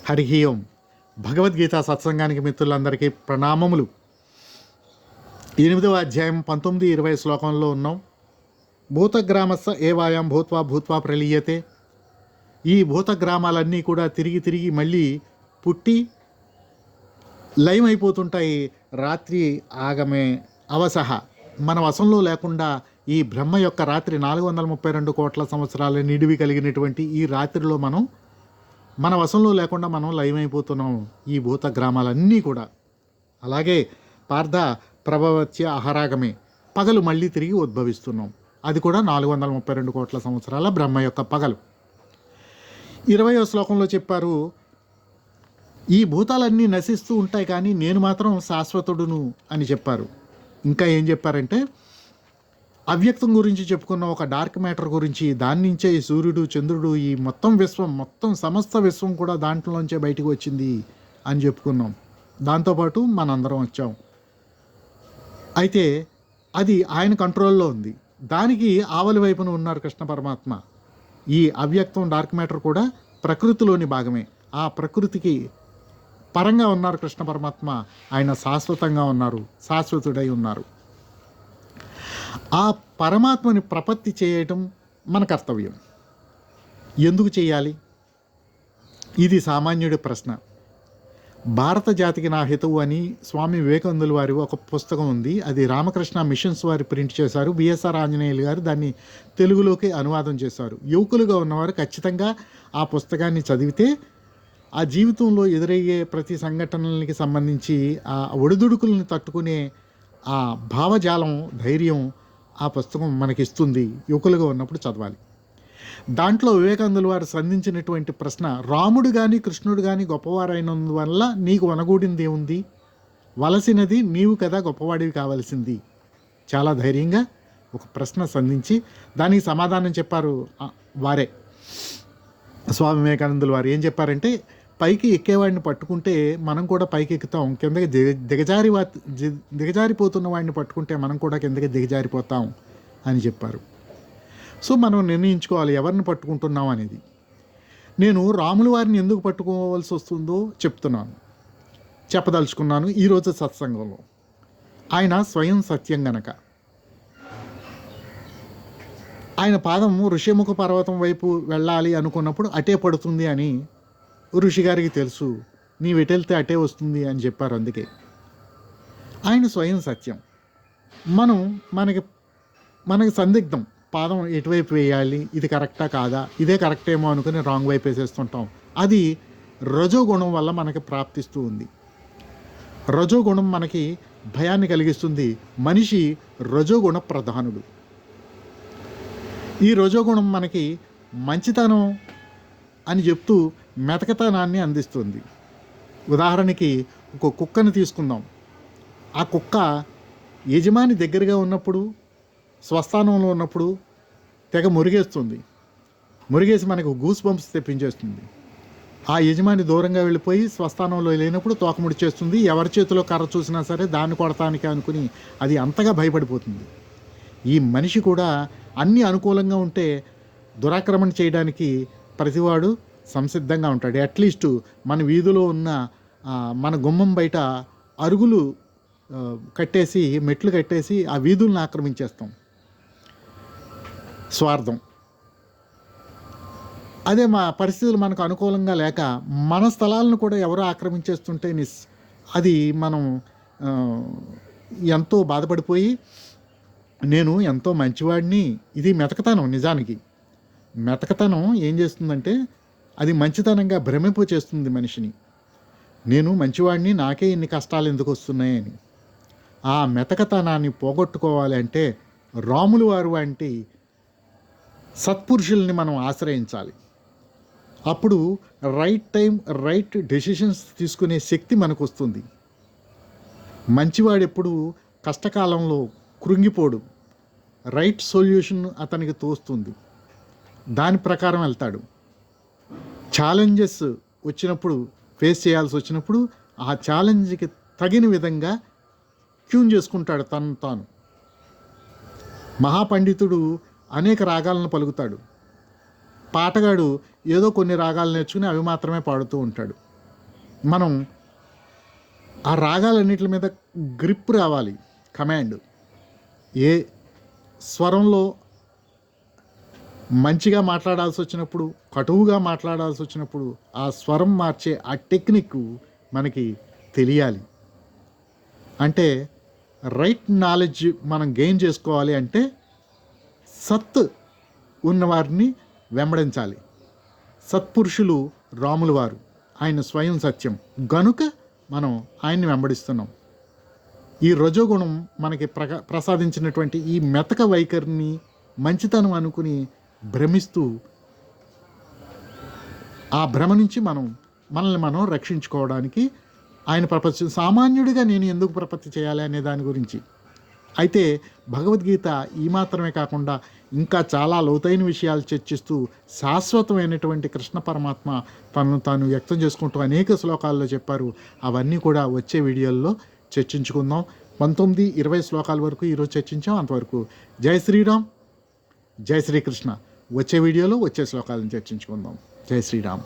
హరి ఓం. భగవద్గీత సత్సంగానికి మిత్రులందరికీ ప్రణామములు. ఎనిమిదవ అధ్యాయం పంతొమ్మిది ఇరవై శ్లోకంలో ఉన్నాం. భూతగ్రామస్స ఏవాయం భూత్వా భూత్వా ప్రలీయతే. ఈ భూతగ్రామాలన్నీ కూడా తిరిగి తిరిగి మళ్ళీ పుట్టి లయం అయిపోతుంటాయి రాత్రి ఆగమే అవసహ. మన వశంలో లేకుండా ఈ బ్రహ్మ యొక్క రాత్రి నాలుగు వందల ముప్పై రెండు కోట్ల సంవత్సరాల నిడివి కలిగినటువంటి ఈ రాత్రిలో మనం మన వశంలో లేకుండా మనం లయమైపోతున్నాం ఈ భూత గ్రామాలన్నీ కూడా. అలాగే పార్థ ప్రభవత్య అహరాగమే పగలు మళ్ళీ తిరిగి ఉద్భవిస్తున్నాం. అది కూడా నాలుగు వందల ముప్పై రెండు కోట్ల సంవత్సరాల బ్రహ్మ యొక్క పగలు. ఇరవయో శ్లోకంలో చెప్పారు ఈ భూతాలన్నీ నశిస్తూ ఉంటాయి కానీ నేను మాత్రం శాశ్వతుడును అని చెప్పారు. ఇంకా ఏం చెప్పారంటే అవ్యక్తం గురించి చెప్పుకున్న ఒక డార్క్ మ్యాటర్ గురించి దాని నుంచే ఈ సూర్యుడు చంద్రుడు ఈ మొత్తం విశ్వం మొత్తం సమస్త విశ్వం కూడా దాంట్లోంచే బయటకు వచ్చింది అని చెప్పుకున్నాం. దాంతోపాటు మనందరం వచ్చాం. అయితే అది ఆయన కంట్రోల్లో ఉంది. దానికి ఆవలి వైపున ఉన్నారు కృష్ణ పరమాత్మ. ఈ అవ్యక్తం డార్క్ మ్యాటర్ కూడా ప్రకృతిలోని భాగమే. ఆ ప్రకృతికి పరంగా ఉన్నారు కృష్ణ పరమాత్మ. ఆయన శాశ్వతంగా ఉన్నారు శాశ్వతుడై ఉన్నారు. ఆ పరమాత్మని ప్రపత్తి చేయటం మన కర్తవ్యం. ఎందుకు చేయాలి? ఇది సామాన్యుడి ప్రశ్న. భారత జాతికి నా హితవు అని స్వామి వివేకానందుల వారి ఒక పుస్తకం ఉంది. అది రామకృష్ణ మిషన్స్ వారి ప్రింట్ చేశారు. బిఎస్ఆర్ ఆంజనేయులు గారు దాన్ని తెలుగులోకి అనువాదం చేశారు. యువకులుగా ఉన్నవారు ఖచ్చితంగా ఆ పుస్తకాన్ని చదివితే ఆ జీవితంలో ఎదురయ్యే ప్రతి సంఘటనలకి సంబంధించి ఆ ఒడిదుడుకుల్ని తట్టుకునే ఆ భావజాలం ధైర్యం ఆ పుస్తకం మనకిస్తుంది. యువకులుగా ఉన్నప్పుడు చదవాలి. దాంట్లో వివేకానందుల వారు సంధించినటువంటి ప్రశ్న రాముడు కానీ కృష్ణుడు కానీ గొప్పవారైనందువల్ల నీకు వనగూడింది ఏముంది? వలసినది నీవు కదా గొప్పవాడివి కావలసింది. చాలా ధైర్యంగా ఒక ప్రశ్న సంధించి దానికి సమాధానం చెప్పారు వారే. స్వామి వివేకానందులు వారు ఏం చెప్పారంటే పైకి ఎక్కేవాడిని పట్టుకుంటే మనం కూడా పైకి ఎక్కుతాం. కిందకి దిగ దిగజారి దిగజారిపోతున్న వాడిని పట్టుకుంటే మనం కూడా కిందకి దిగజారిపోతాం అని చెప్పారు. సో మనం నిర్ణయించుకోవాలి ఎవరిని పట్టుకుంటున్నాం అనేది. నేను రాముల వారిని ఎందుకు పట్టుకోవాల్సి వస్తుందో చెప్తున్నాను. చెప్పదలుచుకున్నాను ఈరోజు సత్సంగంలో. ఆయన స్వయం సత్యం గనక. ఆయన పాదం ఋషిముఖ పర్వతం వైపు వెళ్ళాలి అనుకున్నప్పుడు అటే పడుతుంది అని ఋషి గారికి తెలుసు నీ వెటెళ్తే అటే వస్తుంది అని చెప్పారు అందుకే. ఆయన స్వయం సత్యం. మనం మనకి మనకి సందిగ్ధం. పాదం ఎటువైపు వేయాలి ఇది కరెక్టా కాదా? ఇదే కరెక్ట్ ఏమో అనుకుని రాంగ్ వైపు వేసేస్తుంటాం. అది రజోగుణం వల్ల మనకి ప్రాప్తిస్తూ ఉంది. రజోగుణం మనకి భయాన్ని కలిగిస్తుంది. మనిషి రజోగుణ ప్రధానుడు. ఈ రజోగుణం మనకి మంచితనం అని చెప్తూ మెతకతనాన్ని అందిస్తుంది. ఉదాహరణకి ఒక కుక్కను తీసుకుందాం. ఆ కుక్క యజమాని దగ్గరగా ఉన్నప్పుడు స్వస్థానంలో ఉన్నప్పుడు తెగ మురిగేస్తుంది. మురిగేసి మనకు గూస్ బంప్స్ తెప్పించేస్తుంది. ఆ యజమాని దూరంగా వెళ్ళిపోయి స్వస్థానంలో లేనప్పుడు తోకముడి చేస్తుంది. ఎవరి చేతిలో కర్ర చూసినా సరే దాన్ని కొడతానికి అనుకుని అది అంతగా భయపడిపోతుంది. ఈ మనిషి కూడా అన్ని అనుకూలంగా ఉంటే దురాక్రమణ చేయడానికి ప్రతివాడు సంసిద్ధంగా ఉంటాడు. అట్లీస్ట్ మన వీధిలో ఉన్న మన గుమ్మం బయట అరుగులు కట్టేసి మెట్లు కట్టేసి ఆ వీధులను ఆక్రమించేస్తాం. స్వార్థం. అదే మా పరిస్థితులు మనకు అనుకూలంగా లేక మన స్థలాలను కూడా ఎవరో ఆక్రమించేస్తుంటే నిస్ అది మనం ఎంతో బాధపడిపోయి నేను ఎంతో మంచివాడిని ఇది మెతకతనం నిజానికి. మెతకతనం ఏం చేస్తుందంటే అది మంచితనంగా భ్రమింపు చేస్తుంది మనిషిని. నేను మంచివాడిని నాకే ఇన్ని కష్టాలు ఎందుకు వస్తున్నాయని ఆ మెతకతనాన్ని పోగొట్టుకోవాలి అంటే రాములు వారు వంటి సత్పురుషుల్ని మనం ఆశ్రయించాలి. అప్పుడు రైట్ టైం రైట్ డెసిషన్స్ తీసుకునే శక్తి మనకు వస్తుంది మంచివాడు ఎప్పుడు కష్టకాలంలో కృంగిపోడు. రైట్ సొల్యూషన్ అతనికి తోస్తుంది. దాని ప్రకారం వెళ్తాడు. ఛాలెంజెస్ వచ్చినప్పుడు ఫేస్ చేయాల్సి వచ్చినప్పుడు ఆ ఛాలెంజ్కి తగిన విధంగా ట్యూన్ చేసుకుంటాడు తను తాను. మహాపండితుడు అనేక రాగాలను పలుకుతాడు. పాటగాడు ఏదో కొన్ని రాగాలు నేర్చుకుని అవి మాత్రమే పాడుతూ ఉంటాడు. మనం ఆ రాగాలన్నిటి మీద గ్రిప్ రావాలి. కమాండ్ ఏ స్వరంలో మంచిగా మాట్లాడాల్సి వచ్చినప్పుడు కటువుగా మాట్లాడాల్సి వచ్చినప్పుడు ఆ స్వరం మార్చే ఆ టెక్నిక్ మనకి తెలియాలి. అంటే రైట్ నాలెడ్జ్ మనం గెయిన్ చేసుకోవాలి అంటే సత్ ఉన్నవారిని వెంబడించాలి. సత్పురుషులు రాములు వారు ఆయన స్వయం సత్యం. గనుక మనం ఆయన్ని వెంబడిస్తున్నాం. ఈ రజోగుణం మనకి ప్రక ప్రసాదించినటువంటి ఈ మెతక వైఖరిని మంచితనం అనుకుని భ్రమిస్తూ ఆ భ్రమ నుంచి మనం మనల్ని మనం రక్షించుకోవడానికి ఆయన ప్రపంచం సామాన్యుడిగా నేను ఎందుకు ప్రపత్తి చేయాలి అనే దాని గురించి. అయితే భగవద్గీత ఈ మాత్రమే కాకుండా ఇంకా చాలా లోతైన విషయాలు చర్చిస్తూ శాశ్వతమైనటువంటి కృష్ణ పరమాత్మ తనను తాను వ్యక్తం చేసుకుంటూ అనేక శ్లోకాల్లో చెప్పారు. అవన్నీ కూడా వచ్చే వీడియోల్లో చర్చించుకుందాం. పంతొమ్మిది ఇరవై శ్లోకాల వరకు ఈరోజు చర్చించాం. అంతవరకు జై శ్రీరామ్ జై శ్రీకృష్ణ. వచ్చే వీడియోలో వచ్చే శ్లోకాలను చర్చించుకుందాం. జై శ్రీరామ్.